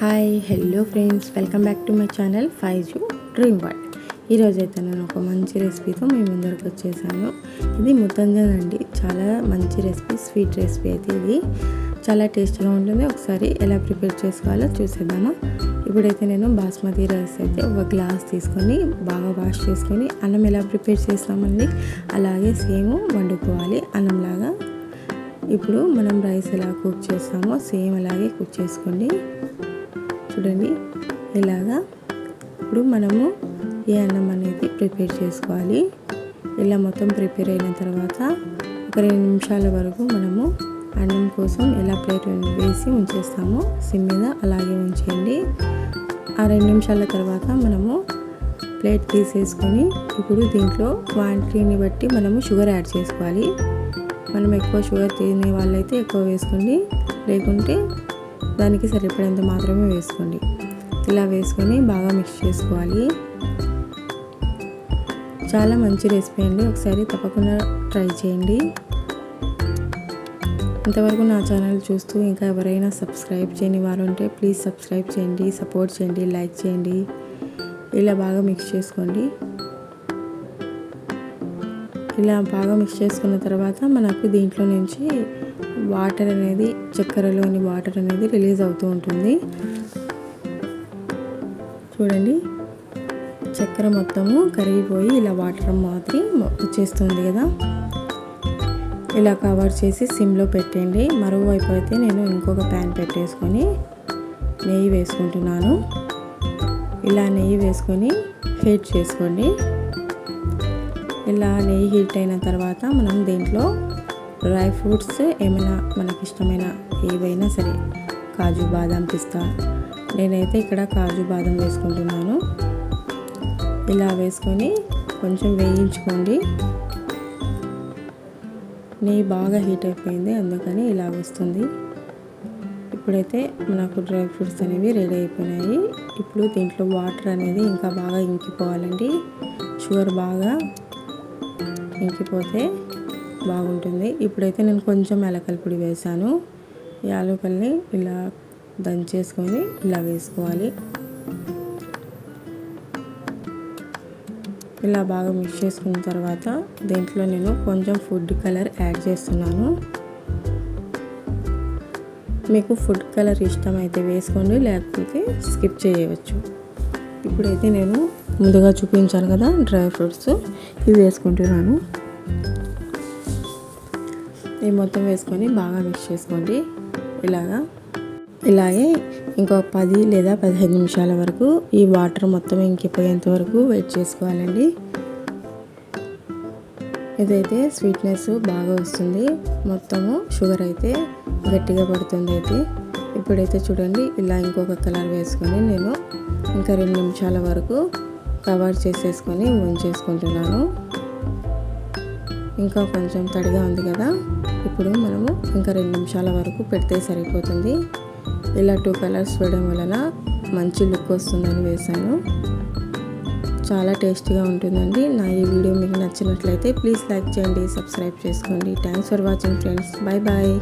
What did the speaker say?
Hi hello friends welcome back to my channel five zoo dream world ఈరోజు అయితే నేను ఒక మంచి రెసిపీతో మీ ముందరకు వచ్చేసాను. ఇది ముత్తంజన్ అండి చాలా మంచి రెసిపీ స్వీట్ రెసిపీ అయితే ఇది. చాలా టేస్టీగా ఉంటుంది. ఒకసారి ఎలా ప్రిపేర్ చేసుకోవాలో చూసేద్దాము. ఇప్పుడైతే నేను బాస్మతి రైస్ అయితే ఒక గ్లాస్ తీసుకొని బాగా వాష్ చేసుకొని అన్నం ఎలా ప్రిపేర్ చేస్తామండి? అలాగే సేమ్ వండుకోవాలి. అన్నంలాగా. ఇప్పుడు మనం రైస్ ఎలా కుక్ చేస్తామో సేమ్ అలాగే కుక్ చేసుకోండి. చూడండి. ఇలాగా ఇప్పుడు మనము ఈ అన్నం అనేది ప్రిపేర్ చేసుకోవాలి. ఇలా మొత్తం ప్రిపేర్ అయిన తర్వాత ఒక రెండు నిమిషాల వరకు మనము అన్నం కోసం ఎలా ప్లేట్ వేసి ఉంచేస్తామో సిమ్ మీద అలాగే ఉంచేయండి. ఆ రెండు నిమిషాల తర్వాత మనము ప్లేట్ తీసేసుకొని ఇప్పుడు దీంట్లో క్వాంటిటీని బట్టి మనము షుగర్ యాడ్ చేసుకోవాలి. మనం ఎక్కువ షుగర్ తినే వాళ్ళైతే ఎక్కువ వేసుకోండి. లేకుంటే దానికి సరిపడేంత మాత్రమే వేసుకోండి. ఇలా వేసుకొని బాగా మిక్స్ చేసుకోవాలి. చాలా మంచి రెసిపీ అండి. ఒకసారి తప్పకుండా ట్రై చేయండి. ఇంతవరకు నా ఛానల్ చూస్తూ ఇంకా ఎవరైనా సబ్స్క్రైబ్ చేయని వారు ఉంటే ప్లీజ్ సబ్స్క్రైబ్ చేయండి సపోర్ట్ చేయండి లైక్ చేయండి. ఇలా బాగా మిక్స్ చేసుకోండి. ఇలా బాగా మిక్స్ చేసుకున్న తర్వాత మనకు దీంట్లో నుంచి వాటర్ అనేది చక్కెరలోని వాటర్ అనేది రిలీజ్ అవుతూ ఉంటుంది. చూడండి. చక్కెర మొత్తము కరిగిపోయి ఇలా వాటర్ మాత్రం వచ్చేస్తుంది కదా. ఇలా కవర్ చేసి సిమ్లో పెట్టండి. మరోవైపు అయితే నేను ఇంకొక ప్యాన్ పెట్టేసుకొని నెయ్యి వేసుకుంటున్నాను. ఇలా నెయ్యి వేసుకొని హీట్ చేసుకోండి. ఇలా నెయ్యి హీట్ అయిన తర్వాత మనం దీంట్లో డ్రై ఫ్రూట్స్ ఏమైనా మనకి ఇష్టమైన ఏవైనా సరే కాజు బాదం పిస్తా. నేనైతే ఇక్కడ కాజు బాదం వేసుకుంటున్నాను. ఇలా వేసుకొని కొంచెం వేయించుకోండి. నెయ్యి బాగా హీట్ అయిపోయింది అందుకని ఇలా వస్తుంది. ఇప్పుడైతే మనకు డ్రై ఫ్రూట్స్ అనేవి రెడీ అయిపోయినాయి. ఇప్పుడు దీంట్లో వాటర్ అనేది ఇంకా బాగా ఇంకిపోవాలండి. షుగర్ బాగా ఇంకిపోతే బాగుంటుంది. ఇప్పుడైతే నేను కొంచెం యాలకల పొడి వేసాను. యాలకల్ని ఇలా దంచేసుకొని ఇలా వేసుకోవాలి. ఇలా బాగా మిక్స్ చేసుకున్న తర్వాత దీంట్లో నేను కొంచెం ఫుడ్ కలర్ యాడ్ చేస్తున్నాను. మీకు ఫుడ్ కలర్ ఇష్టమైతే వేసుకోండి లేకపోతే స్కిప్ చేయవచ్చు. ఇప్పుడైతే నేను ముందుగా చూపించాను కదా డ్రై ఫ్రూట్స్. ఇవి వేసుకుంటున్నాను. ఇవి మొత్తం వేసుకొని బాగా మిక్స్ చేసుకోండి. ఇలాగా. ఇలాగే ఇంకో పది లేదా పదిహేను నిమిషాల వరకు ఈ వాటర్ మొత్తం ఇంకిపోయేంత వరకు వెయిట్ చేసుకోవాలండి. ఇదైతే స్వీట్నెస్ బాగా వస్తుంది. మొత్తము షుగర్ అయితే గట్టిగా పడుతుంది అయితే. ఇప్పుడైతే చూడండి ఇలా ఇంకొక కలర్ వేసుకొని నేను ఇంకా రెండు నిమిషాల వరకు కవర్ చేసేసుకొని ఉంచేసుకుంటున్నాను. ఇంకా కొంచెం తడిగా ఉంది కదా. ఇప్పుడు మనము ఇంకా రెండు నిమిషాల వరకు పెడితే సరిపోతుంది. ఇలా టూ కలర్స్ వేయడం వలన మంచి లుక్ వస్తుందని వేశాను. చాలా టేస్టీగా ఉంటుందండి. నా ఈ వీడియో మీకు నచ్చినట్లయితే ప్లీజ్ లైక్ చేయండి సబ్స్క్రైబ్ చేసుకోండి. Thanks for watching friends bye bye